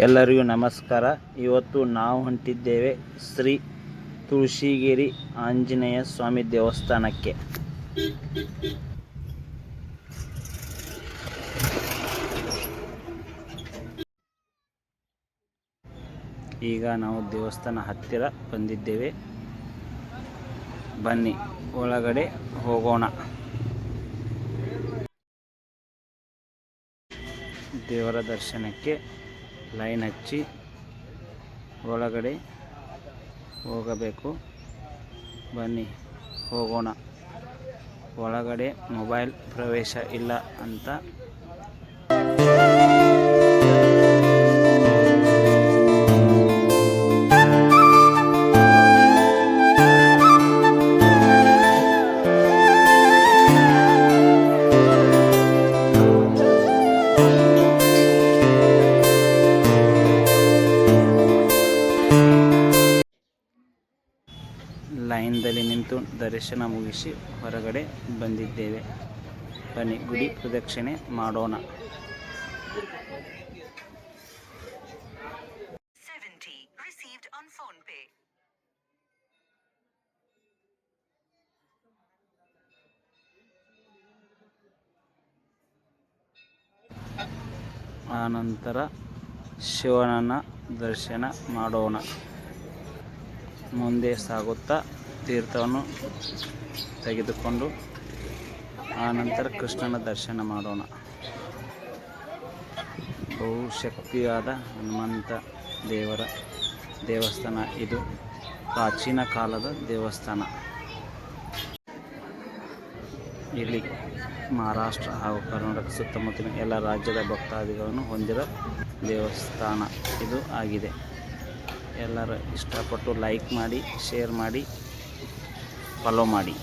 ಎಲ್ಲರಿಗೂ ನಮಸ್ಕಾರ. ಇವತ್ತು ನಾವು ಹೊಂಟಿದ್ದೇವೆ ಶ್ರೀ ತುಳಸಿಗಿರಿ ಆಂಜನೇಯ ಸ್ವಾಮಿ ದೇವಸ್ಥಾನಕ್ಕೆ. ಈಗ ನಾವು ದೇವಸ್ಥಾನ ಹತ್ತಿರ ಬಂದಿದ್ದೇವೆ. ಬನ್ನಿ, ಒಳಗಡೆ ಹೋಗೋಣ. ದೇವರ ದರ್ಶನಕ್ಕೆ ಲೈನ್ ಹಚ್ಚಿ ಒಳಗಡೆ ಹೋಗಬೇಕು. ಬನ್ನಿ ಹೋಗೋಣ. ಒಳಗಡೆ ಮೊಬೈಲ್ ಪ್ರವೇಶ ಇಲ್ಲ ಅಂತ ಲೈನ್ದಲ್ಲಿ ನಿಂತು ದರ್ಶನ ಮುಗಿಸಿ ಹೊರಗಡೆ ಬಂದಿದ್ದೇವೆ. ಬನ್ನಿ ಗುಡಿ ಪ್ರದಕ್ಷಿಣೆ ಮಾಡೋಣ. 70 received on phone pay. ಆನಂತರ ಶಿವನನ್ನ ದರ್ಶನ ಮಾಡೋಣ. ಮುಂದೆ ಸಾಗುತ್ತಾ ತೀರ್ಥವನ್ನು ತೆಗೆದುಕೊಂಡು ಆನಂತರ ಕೃಷ್ಣನ ದರ್ಶನ ಮಾಡೋಣ. ಬಹುಶಕ್ತಿಯಾದ ಹನುಮಂತ ದೇವರ ದೇವಸ್ಥಾನ ಇದು. ಪ್ರಾಚೀನ ಕಾಲದ ದೇವಸ್ಥಾನ. ಇಲ್ಲಿ ಮಹಾರಾಷ್ಟ್ರ ಹಾಗೂ ಕರ್ನಾಟಕ ಸುತ್ತಮುತ್ತಲಿನ ಎಲ್ಲ ರಾಜ್ಯದ ಭಕ್ತಾದಿಗಳನ್ನು ಹೊಂದಿರೋ ದೇವಸ್ಥಾನ ಇದು ಆಗಿದೆ. ಎಲ್ಲರೂ ಇಷ್ಟಪಟ್ಟು ಲೈಕ್ ಮಾಡಿ ಶೇರ್ ಮಾಡಿ ಫಾಲೋ ಮಾಡಿ.